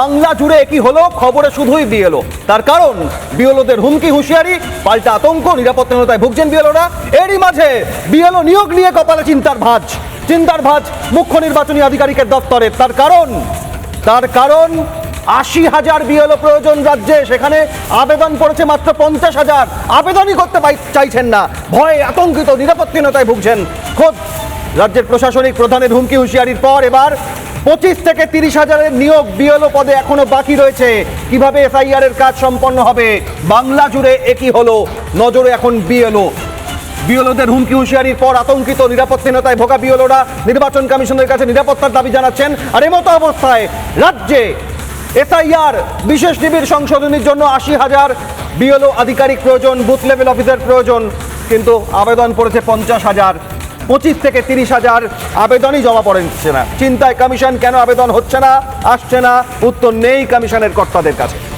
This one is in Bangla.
বাংলা জুড়ে কি হলো? খবরে শুধুই বিএলও। তার কারণ, বিএলওদের হুমকি হুঁশিয়ারি, পাল্টা আতঙ্ক নিরাপত্তাহীনতায় ভুগছেন বিএলওরা। এরই মাঝে বিএলও নিয়োগ নিয়ে কপালে চিন্তার ভাঁজ। চিন্তার ভাঁজ মুখ্য নির্বাচনী আধিকারিকের দপ্তরে। তার কারণ তার কারণ, আশি হাজার বিএলও প্রয়োজন রাজ্যে। সেখানে আবেদন পড়েছে মাত্র পঞ্চাশ হাজার। আবেদনই করতে চাইছেন না। ভয়ে আতঙ্কিত নিরাপত্তাহীনতায় ভুগছেন। খোদ, রাজ্যের প্রশাসনিক প্রধানের হুমকি হুঁশিয়ারির পর এবার পঁচিশ থেকে তিরিশ হাজারের নিয়োগ বিএলও পদে এখনও বাকি রয়েছে। কীভাবে এসআইআর এর কাজ সম্পন্ন হবে? বাংলা জুড়ে একই হলো? নজরে এখন বিএলও। বিএলওদের হুমকি হুঁশিয়ারির পর আতঙ্কিত নিরাপত্তাহীনতায় ভোগা বিএলওরা। নির্বাচন কমিশনের কাছে নিরাপত্তার দাবি জানাচ্ছেন। আর এমতো অবস্থায় রাজ্যে এসআইআর বিশেষ নিবিড় সংশোধনীর জন্য আশি হাজার। বিএলও আধিকারিক প্রয়োজন, বুথ লেভেল অফিসার প্রয়োজন, কিন্তু আবেদন পড়েছে পঞ্চাশ হাজার। পঁচিশ থেকে তিরিশ হাজার আবেদনই জমা পড়েছে না চিন্তায় কমিশন কেন আবেদন হচ্ছে না, আসছে না, উত্তর নেই কমিশনের কর্তাদের কাছে।